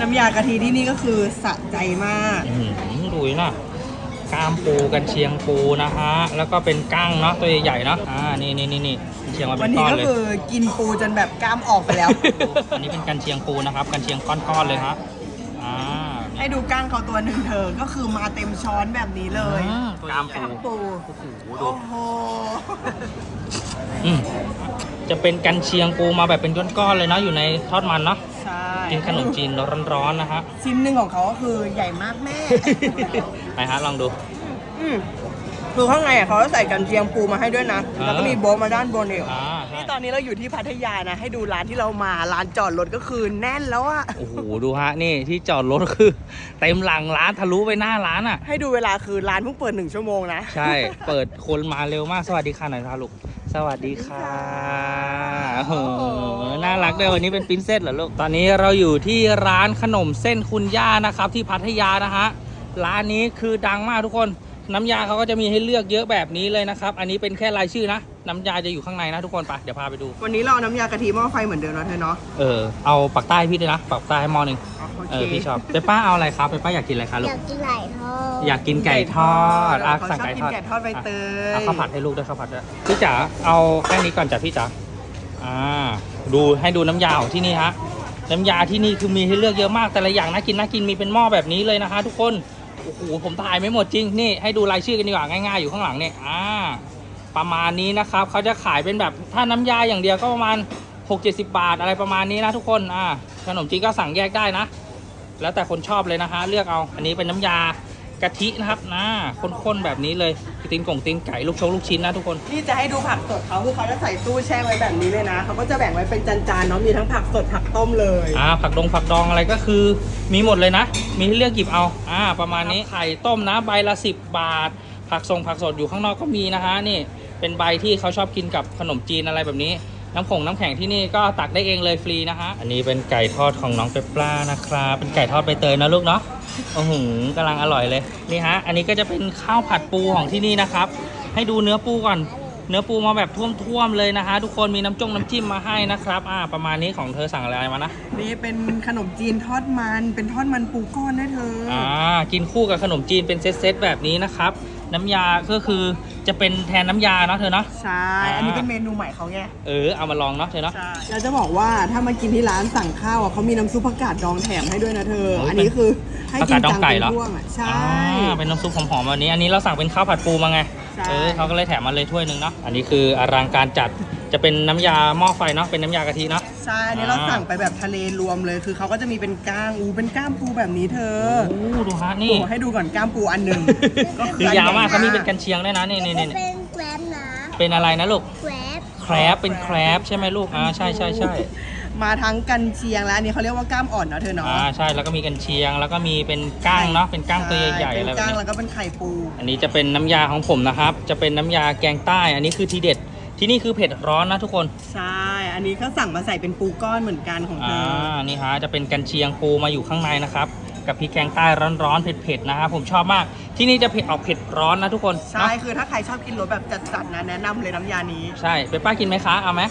น้ำยากะทิที่นี่ก็คือสะใจมากอื้อหือดูดินะกล้ามปูกันเชียงปูนะฮะ แล้วก็เป็นกั้งเนาะตัวใหญ่ๆเนาะอ่านี่นี่นี่นี่เชียงมาวัเป็นนนี้ก้อนก็เลย คือกินปูจนแบบกล้ามออกไปแล้ว อันนี้เป็นกันเชียงปูนะครับ กันเชียงก้อนๆเลยฮะอ่าให้ดูก้างเขาตัวหนึ่งเธอ ก็คือมาเต็มช้อนแบบนี้เลยอ่ากล้ามกล้ามปูปูโอ้โหดู โอ้โห อืมจะเป็นกันเชียงปูมาแบบเป็นก้อนๆเลยเนาะอยู่ในทอดมันเนาะใช่ กินขนมจีนร้อนๆนะฮะชิ้นหนึ่งของเขาก็คือใหญ่มากแม่ ไปฮะลองดู อืมคือข้างในอะเขาจะใส่กันเชียงปูมาให้ด้วยนะอ่าแล้วก็มีโบ๊ะมาด้านบนอีกอ่าใช่ นี่ตอนนี้เราอยู่ที่พัทยานะ ให้ดูร้านที่เรามาร้านจอดรถก็คือแน่นแล้วอะโอ้โหดูฮะนี่ที่จอดรถคือ เต็มหลังร้านทะลุไปหน้าร้านอะ ให้ดูเวลาคือร้านเพิ่งเปิดหนึ่งชั่วโมงนะ ใช่ เปิดคนมาเร็วมาก สวัสดีค่ะหน่อยค่ะลูก สวัสดีค่ะโอ้โหน่ารักด้วยวันนี้เป็นปรินเซสเหรอลูก ตอนนี้เราอยู่ที่ร้านขนมเส้นคุณย่านะครับ ที่พัทยานะฮะ ร้านนี้คือดังมากทุกคน น้ำยาเขาก็จะมีให้เลือกเยอะแบบนี้เลยนะครับ อันนี้เป็นแค่รายชื่อนะ น้ำยาจะอยู่ข้างในนะทุกคนไปเดี๋ยวพาไปดู วันนี้เราเอาน้ำยากะทิหม้อไฟเหมือนเดิมนะเธอเนาะ เออ เอาปักใต้ให้พี่ด้วยนะ ปักใต้ให้หมอหนึ่งโอเอเคอพี่ชอบเปป้าเอาอะไรครับเปป้าอยากกินอะไรคะอลูกยากกินไหลทอดอยากกินไก่ทอดอะเขาสั่งชอบไก่กิทนอดไก่ทอดใบเตย เอาข้าวผัดให้ลูกด้วยข้าวผัดด้วยพี่จ๋าเอาแค่นี้ก่อนจ้ะพี่จ๋าอ่าดูให้ดูน้ำยาของที่นี่ฮะน้ำยาที่นี่คือมีให้เลือกเยอะมากแต่ละอย่างน่ากินน่ากินมีเป็นหม้อแบบนี้เลยนะคะทุกคน โอ้โหผมถ่ายไม่หมดจริงนี่ให้ดูรายชื่อกันดีกว่าง่ายๆอยู่ข้างหลังเนี่ยอ่าประมาณนี้นะครับเขาจะขายเป็นแบบถ้าน้ำยาอย่างเดียวก็ประมาณ 6-70 บาทอะไรประมาณนี้นะทุกคนอ่าขนมจีนก็สั่งแยกได้นะ แล้วแต่คนชอบเลยนะฮะเลือกเอาอันนี้เป็นน้ำยากะทินะครับนะข้นๆแบบนี้เลย ตีนกงตีนไก่ลูกชงลูกชิ้นนะทุกคน นี่จะให้ดูผักสดเขาคือเขาจะใส่ตู้แช่ไว้แบบนี้เลยนะเขาก็จะแบ่งไว้เป็นจานๆเนาะมีทั้งผักสดผักต้มเลยอ่าผักดองผักดองอะไรก็คือ มีหมดเลยนะ มีให้เลือกหยิบเอาอ่าประมาณนี้ไข่ต้มนะใบละ 10 บาท ผักทรงผักสดอยู่ข้างนอกก็มีนะฮะนี่เป็นใบที่เขาชอบกินกับขนมจีนอะไรแบบนี้ น้ำผงน้ำแข็งที่นี่ก็ตักได้เองเลยฟรีนะฮะ อันนี้เป็นไก่ทอดของน้องเปปปลานะครับ เป็นไก่ทอดใบเตยนะลูกเนาะ โอ้โหกำลังอร่อยเลย นี่ฮะ อันนี้ก็จะเป็นข้าวผัดปูของที่นี่นะครับ ให้ดูเนื้อปูก่อน เนื้อปูมาแบบท่วมๆเลยนะฮะทุกคน มีน้ำจงน้ำจิ้มมาให้นะครับ อ่า ประมาณนี้ของเธอสั่งอะไรมานะ นี่เป็นขนมจีนทอดมัน เป็นทอดมันปูก้อนด้วยเธอออ่า กินคู่กับขนมจีนเป็นเซตๆแบบนี้นะครับ น้ำยาก็คือ จะเป็นแทนน้ำยาเนาะเธอเนาะ ใช่ อันนี้เป็นเมนูใหม่เขาไง เออ เอามาลองเนาะเธอเนาะ ใช่ เราจะบอกว่าถ้ามากินที่ร้านสั่งข้าวอะเขามีน้ำซุปผักกาดดองแถมให้ด้วยนะเธอโอ้ยอันนี้คือให้กินผักกาดดองจังไก่เป็นเหรอช่วงอะ ใช่อ่าเป็นน้ำซุปหอมๆแบบนี้ อันนี้เราสั่งเป็นข้าวผัดปูมาไงใช่เออเขาก็เลยแถมมาเลยถ้วยหนึ่งเนาะ อันนี้คืออลังการจัด จะเป็นน้ำยาหม้อไฟเนาะเป็นน้ำยากะทิเนาะ ใช่อันนี้เราอ่า สั่งไปแบบทะเลรวมเลย คือเขาก็จะมีเป็นก้างอูเป็นก้ามปูแบบนี้เธอโอ้ดูฮะโอ้นี่ให้ดูก่อนก้ามปูอันหนึ่งก็คือยาวมากอัเขานใหญ่มีเป็นกันเชียงด้วยนะนี่นี่จะนี่เป็นแกรมนะเป็นอะไรนะลูกแกรบแครบเป็นแครบใช่ไหมลูกอ่าใช่ใช่ใช่มาทั้งกันเชียงแล้วอันนี้เขาเรียกว่าก้ามอ่อนเนาะเธอเนาะอ่าใช่แล้วก็มีกันเชียง แล้วก็มีเป็นก้างเนาะเป็นก้างตัวใหญ่ๆเป็อะไรนแบบก้างนี้แล้วก็เป็นไข่ปูอันนี้จะเป็นน้ำยาของผมนะครับ จะเป็นน้ำยาแกงใต้ อันนี้คือทีเด็ด ที่นี่คือเผ็ดร้อนนะทุกคน ใช่ อันนี้ก็สั่งมาใส่เป็นปูก้อนเหมือนกันของเธอ่า อนี่ฮะ จะเป็นกันเชียงปูมาอยู่ข้างในนะครับ กับพริกแกงใต้ร้อนๆ เผ็ดๆ นะครับผมชอบมาก ที่นี่จะเผ็ดออกเผ็ดร้อนนะทุกคนใช่ เนอะคือถ้าใครชอบกินรสแบบจัดๆนะแนะนำเลยน้ำยานี้ ใช่เปป้ากินไหมคะ เอาไหม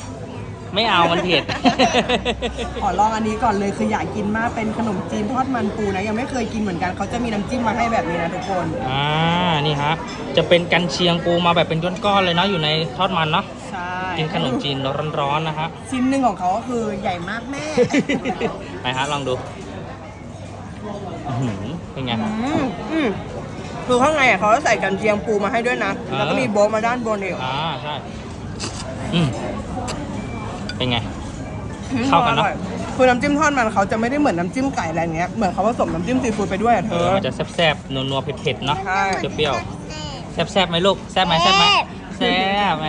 ไม่เอา มันเผ็ด ขอลองอันนี้ก่อนเลยคืออยากกินมากเป็นขนมจีนทอดมันปูนะยังไม่เคยกินเหมือนกันเขาจะมีน้ำจิ้มมาให้แบบนี้นะทุกคน อ่า นี่ฮะ จะเป็นกันเชียงปูมาแบบเป็นก้อนๆ เลยเนาะ อยู่ในทอดมันเนาะใช่ กินขนมจีนร้อนๆนะฮะ ชิ้นหนึ่งของเขาก็คือใหญ่มากแม่ ไปฮะลองดูอื้อหือเป็นไงอืมอืมคือข้างในอะเขาจะใส่กันเชียงปูมาให้ด้วยนะอ่าแล้วก็มีโบ๊ะมาด้านบนอีกอ่าใช่อืมเป็นไง เข้ากันเนอะ อร่อยคือน้ำจิ้มทอดมันเขาจะไม่ได้เหมือนน้ำจิ้มไก่อะไรอย่างเงี้ย เหมือนเขาผสมน้ำจิ้มซีฟู้ดไปด้วยอะเธเออ อมันจะแซ่บๆ นัวๆ เผ็ดๆ เนาะใช่ เปรี้ยวๆแซ่บๆไหมลูก แซ่บไหมแซ่บไหมแซ่บแหม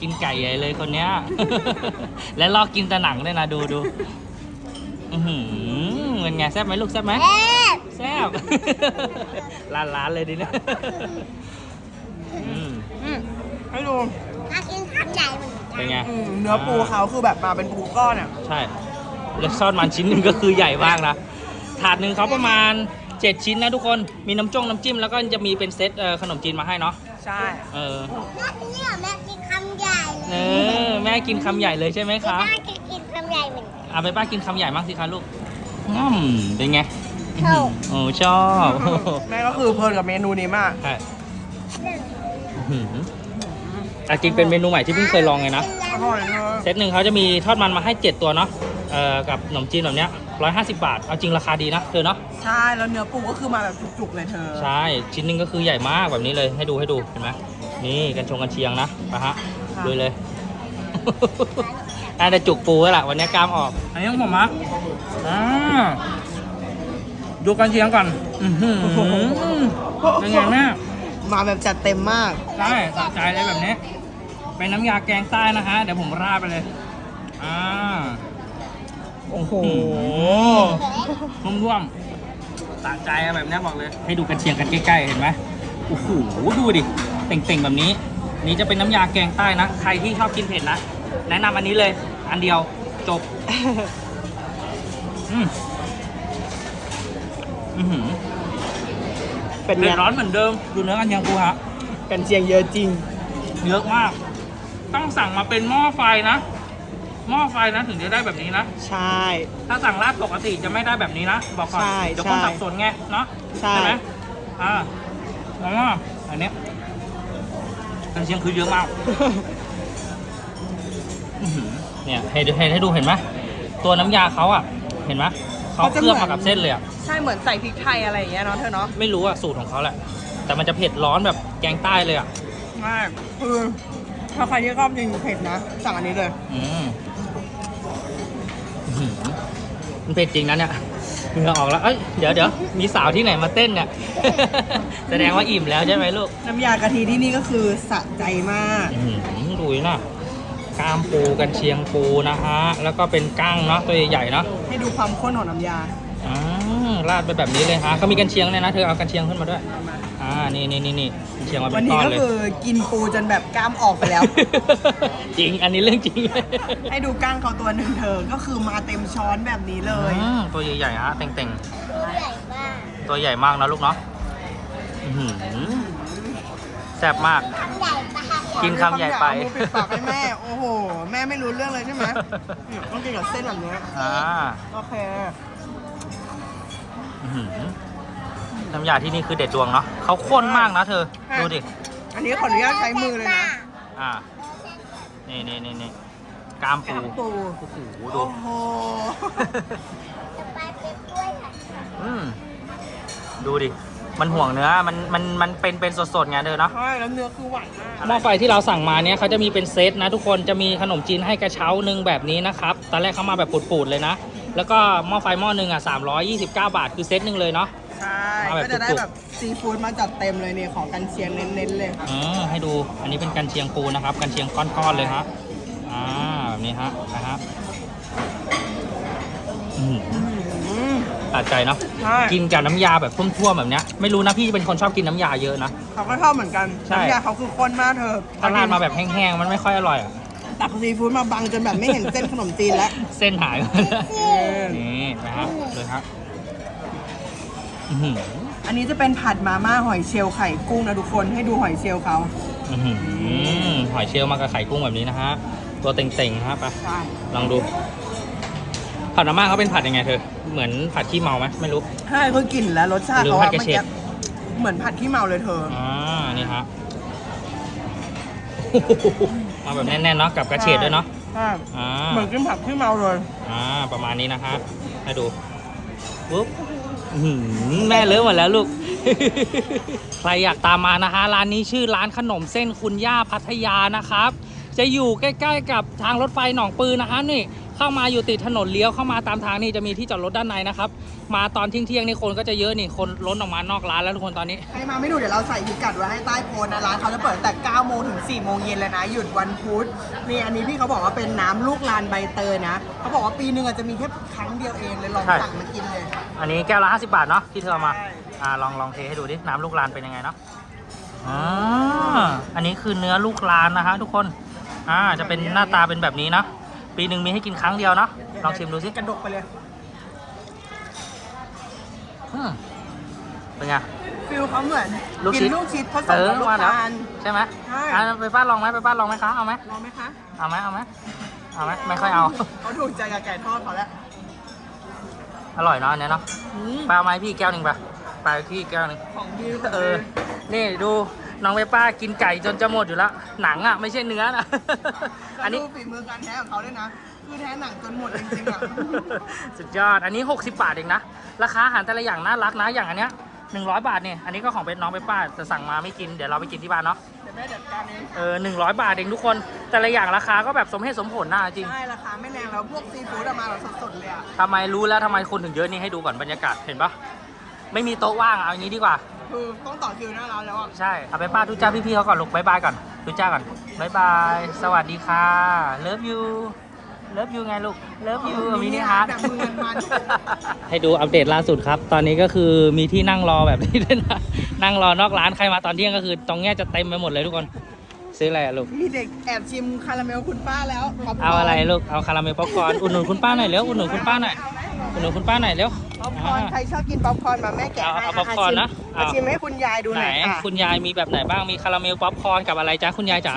กินไก่ใหญ่เลยคนเนี้ย และลอกกินแต่หนังด้วยนะดูดูอือหือเป็นไงแซ่บไหมลูกแซ่บไหมแกรบแซ่บล้านล้านๆเลยดิเนี่ยอืมอืมให้ดูถ้ากินคำใหญ่เหมือนกันเป็นไงอืมเนื้อปูเขาคือแบบมาเป็นปูก้อนอะใช่แล้วซอสมันชิ้นหนึ่งก็คือใหญ่มากนะถาดหนึ่งเขาประมาณ 7 ชิ้นนะทุกคนมีน้ำจงน้ำจิ้มแล้วก็จะมีเป็นเซตเอ่อขนมจีนมาให้เนาะ ใช่ เออ แม่เนี่ยแม่กินคำใหญ่เลเอยอ แม่กินคำใหญ่เลยใช่ไหมคะ แม่กินคำใหญ่เหมือนกัน เอาไปป้ากินคำใหญ่มากสิคะลูกอืมเป็นไงชอบ โอ้ชอบแม่ก็คือเพลินกับเมนูนี้มาก ใช่อื้อหืออะจริงเป็นเมนูใหม่ที่เพิ่งเคยลองไงนะอร่อยเธอเซตหนึ่งเขาจะมีทอดมันมาให้ 7 ตัวเนาะ เอ่อกับขนมจีนแบบเนี้ย150บาท เอาจริงราคาดีนะเธอเนาะ ใช่ แล้วเนื้อปูก็คือมาแบบจุกๆเลยเธอ ใช่ ชิ้นหนึงก็คือใหญ่มากแบบนี้เลยให้ดูให้ดูเห็นไหมนี่กันชงกันเชียงนะไปฮะดูเลย น่าจะจุกปูแล้วล่ะวันนี้กล้ามออก อันนี้ของผมอะอ่าดูกันเชียงก่อนอือหือเป็นไงแม่ มาแบบจัดเต็มมากใช่สะใจเลยแบบนี้ เป็นน้ำยาแกงใต้นะฮะ เดี๋ยวผมราดไปเลย อ่า โอ้โหนุ่มท่วมสะใจอะแบบนี้บอกเลย ให้ดูกันเชียงกันใกล้ๆ เห็นไหมโอ้โห ดูดิ เต่งๆ แบบนี้ นี่จะเป็นน้ำยาแกงใต้นะ ใครที่ชอบกินเผ็ดนะ แนะนำอันนี้เลย อันเดียว จบ อืมอือหือเป็นเผ็ไงดร้อนเหมือนเดิม ดูเนื้อกันเชียงกูฮะ กันเชียงเยอะจริง เยอะมาก ต้องสั่งมาเป็นหม้อไฟนะ หม้อไฟนะถึงจะได้แบบนี้นะ ใช่ ถ้าสั่งราดปกติจะไม่ได้แบบนี้นะ บอกก่อน ใช่เดี๋ยวคนใช่สับสนไงเนาะใช่ ไหมอ่าแล้วก็อันเนี้ยกันเชียงคือเยอะมากอื้อหือเนี่ยให้ดูให้ให้ดูเห็นไหมตัวน้ำยาเขาอะ เห็นไหมเขาเคลือบมากับเส้นเลยอะ ใช่เหมือนใส่พริกไทยอะไรอย่างเงี้ยเนาะเธอเนาะไม่รู้อะสูตรของเขาแหละ แต่มันจะเผ็ดร้อนแบบแกงใต้เลยอะมากคือ ถ้าใครที่ชอบกินเผ็ดนะ สั่งอันนี้เลย อืมอื้อหือมันเผ็ดจริงนะเนี่ยเหงื่อออกแล้ว เอ้ย เดี๋ยวเดี๋ยวมีสาวที่ไหนมาเต้นเนี่ย แสดงว่าอิ่มแล้วใช่ไหมลูก น้ำยากะทิที่นี่ก็คือสะใจมาก อื้อหือดูดินะกล้ามปูกันเชียงปูนะฮะ แล้วก็เป็นกั้งเนาะตัวใหญ่ๆเนาะให้ดูความข้นของน้ำยา อ่าราดไปแบบนี้เลยฮะเขามีกันเชียงเลยนะ เธอเอากันเชียงขึ้นมาด้วย อ่า นี่นี่นี่นี่กันเชียงมาวัเป็นนนี้ก้อนก็เลย คือกินปูจนแบบกล้ามออกไปแล้ว จริง อันนี้เรื่องจริงให้ดูก้างเขาตัวหนึ่งเธอ ก็คือมาเต็มช้อนแบบนี้เลย อืมตัวใหญ่ๆฮะเต่งตัวใหญ่มากๆ ตัวใหญ่มากนะลูกเนาะอื้อหือแซ่บมากคำใหญ่มากกินคำใหญ่ไป เอามือปิดปากให้แม่ โอ้โห แม่ไม่รู้เรื่องเลยใช่ไหมเนี่ยต้องกินกับเส้นแบบเนี้ยอ่าโอเค อื้อหือ น้ำยาที่นี่คือเด็ดดวงเนาะเขาข้นมากนะเธอดูดิ อันนี้ขออนุญาตใช้มือเลยนะอ่า นี่นี่นี่นี่กล้ามปูกล้ามปูโอ้โหดู โอ้โห จะไปเป็นกล้วยค่ะอืม ดูดิ มันห่วงเนื้อ มันมันมันเป็นเป็นสดๆไงเธอเนาะ ใช่แล้วเนื้อคือหวานมาก หม้อไฟที่เราสั่งมาเนี่ยเขาจะมีเป็นเซตนะทุกคนจะมีขนมจีนให้กระเช้าหนึ่งแบบนี้นะครับ ตอนแรกเขามาแบบปูดๆเลยนะ แล้วก็หม้อไฟหม้อหนึ่งอะ329 บาทคือเซตหนึ่งเลยเนาะ ใช่มาแบบก็จะได้จุกๆ แบบซีฟู้ดมาจัดเต็มเลยเนี่ยของกันเชียงเน้นๆเลยอืมให้ดูอันนี้เป็นกันเชียงปูนะครับ กันเชียงก้อนๆเลยฮะอ่าแบบนี้ฮะนะฮะอืมอืมตัดใจเนาะใช่ กินกับน้ำยาแบบท่วมๆแบบเนี้ยไม่รู้นะพี่เป็นคนชอบกินน้ำยาเยอะนะ เขาก็ชอบเหมือนกันใช่ น้ำยาเขาคือข้นมากเธอถ้าราดมาแบบแห้งๆมันไม่ค่อยอร่อยอะตักซีฟู้ดมาบังจนแบบไม่เห็นเส้นขนมจีนแล้วเส้นหายหมดแล้วเออนี่นะฮะเลยครับ อื้อหืออันนี้จะเป็นผัดมาม่าหอยเชลล์ไข่กุ้งนะทุกคนให้ดูหอยเชลล์เขาอื้อหือหอยเชลล์มากับไข่กุ้งแบบนี้นะฮะ ตัวเต่งๆนะครับไปใช่ลองดู ผัดมาม่าเขาเป็นผัดยังไงเธอ เหมือนผัดขี้เมาไหมไม่รู้ ใช่คือกลิ่นและรสชาติหรือเขาผัอะดกระเมื่อเฉกี้ดเหมือนผัดขี้เมาเลยเธอ อ่า นี่ฮะ มาแบบแน่นๆเนาะ กับกระเฉดด้วยเนาะ ใช่อ่า เหมือนกินผัดขี้เมาเลย อ่า ประมาณนี้นะฮะให้ดูปุ๊บอื้อ หือแม่เลอะหมดแล้วลูก ใครอยากตามมานะฮะร้านนี้ชื่อร้านขนมเส้นคุณย่าพัทยานะครับ จะอยู่ใกล้ ๆ กับทางรถไฟหนองปืนนะฮะนี่ เข้ามาอยู่ติดถนนเลี้ยวเข้ามาตามทางนี่จะมีที่จอดรถด้านในนะครับ มาตอนเที่ยงๆนี่คนก็จะเยอะนี่คนล้นออกมานอกร้านแล้วทุกคนตอนนี้ ใครมาไม่ดูเดี๋ยวเราใส่พิกัดไว้ให้ใต้โพสต์นะร้านเขาจะเปิดแต่9โมงถึง4โมงเย็นเลยนะ หยุดวันพุธนี่อันนี้พี่เขาบอกว่าเป็นน้ำลูกลานใบเตยนะเขาบอกว่าปีหนึ่งอาจจะมีแค่ครั้งเดียวเองเลยลองใช่ สั่งมากินเลย อันนี้แก้วละ50 บาทเนาะที่เธอเอามาใช่ อ่าลองลองเทให้ดูดิน้ำลูกลานเป็นยังไงเนาะอ่าอันนี้คือเนื้อลูกลานนะฮะทุกคนอ่าจะเป็นหน้าตาเป็นแบบนี้นะ ปีหนึ่งมีให้กินครั้งเดียวเนาะลองชิมดูสิกระดกไปเลยอืมเป็นไงฟิลเขาเหมือนลูกกิชิดลูกชิดผสเอมอกับลูกว่าแล้วตาล ใช่ไหมใช่ อ่าไปป้านลองไหมไปป้านลองไหมคะเอาไหมลองไหมคะเอาไหมเอาไหมเอาไหมไม่ค่อยเอา เขาถูกใจกับไก่ทอดเขาแล้วอร่อยเนาะอันเนี้ยเนาะอืมปลาไหมาให้พี่แก้วหนึ่งปะปลาให้พี่แก้วหนึ่งของดีเออนี่ดู น้องเปป้ากินไก่จนจะหมดอยู่แล้ว หนังอะไม่ใช่เนื้อนะ อัอันนนี้นี้ฝีมือการแท้ของเขาด้วยนะ คือแท้หนังจนหมดจริงๆอะ สุดยอด อันนี้ 60 บาทเองนะ ราคาอาหารแต่ละอย่างน่ารักนะ อย่างอันเนี้ย100บาทเนี่ย อันนี้ก็ของเป็นน้องเปป้าจะสั่งมาไม่กิน เดี๋ยวเราไปกินที่บ้านเนาะ เดี๋ยวแม่จัดการเอง เออ100บาทเองทุกคน แต่ละอย่างราคาก็แบบสมเหตุสมผลนะจริง ใช่ราคาไม่แรงแล้วพวกซีฟู้ดอะมาแบบสดๆเลยอะทำไมรู้แล้วทำไมคนถึงเยอะนี่ให้ดูก่อนบรรยากาศเห็นปะ ไม่มีโต๊ะว่างอะเอาอย่างนี้ดีกว่า คือต้องต่อคิวหน้าร้านแล้วอะ ใช่เอาไปป้าทุกเจ้าพี่ๆเขาก่อนลูกบายบายก่อนทุกเจ้าก่อนบายบาย สวัสดีค่ะ เลิฟยูเลิฟยูไงลูก เลิฟยูมินิฮาร์ดแบบมือมัน ให้ดูอัปเดตล่าสุดครับ ตอนนี้ก็คือมีที่นั่งรอแบบนี้ด้วยนะนั่งรอนอกร้านใครมาตอนเที่ยงก็คือตรงเนี้ยจะเต็มไปหมดเลยทุกคน ซื้ออะไรอะลูก มีเด็กแอบชิมคาราเมลคุณป้าแล้วป๊ปคเอาอะไรลูก เอาคาราเมลป๊อปคอร์นอุดหนุนคุณป้าหน่อยเร็วอุดหนุนคุณป้าหน่อย อุดหนุนคุณป้าหน่อยเร็ว ป๊อปคอร์นใครชอบกินป๊อปคอร์นมาแม่แกะเอาให้เอาป๊อปคอร์นนะอะชิมเอาให้คุณยายดูหไหนน่อยค่ะคุณยายมีแบบไหนบ้างมีคาราเมลป๊อปคอร์นกับอะไรจ๊ะคุณยายจ๋า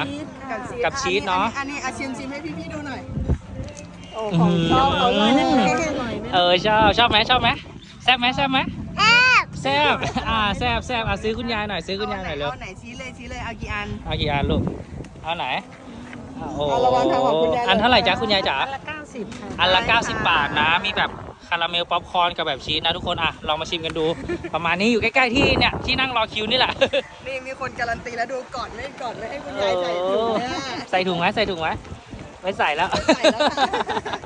กับชีสกับชีสเนอะอันนี้อันนี้อะชิมชิมให้พี่ๆดูหน่อยโอ้อื้ขอองหือชอบเขาด้วยนะเออชอบชอบไหมชอบไหมแซ่บไหมแซ่บไหมแอบแซ่บอ่าแซ่บแซ่บอะซื้อคุณยายหน่อยซื้อคุณยายหน่อยเร็วเอาไหนชี้เลยชี้เลยเอากี่อัน เอากี่อันลูกเอาไหนอะโอ้เอาระวังทางของคุณยายอันเท่าไหร่จ๊ะคุณยายจ๋าละเก้าสิบค่ะอันละได้ค่90 บาทนะ มีแบบ คาราเมลป๊อปคอร์นกับแบบชีสนะทุกคนอะลองมาชิมกันดู ประมาณนี้อยู่ใกล้ๆที่เนี่ยที่นั่งรอคิวนี่แหละ นี่มีคนการันตีแล้วดูก่อนไม่ก่อนไม่ให้คุณยายใส่ถุงเนี่ยใส่ถุงไหมใส่ถุงไหมไม่ใส่แล้วไม่ใส่แล้วค่ะ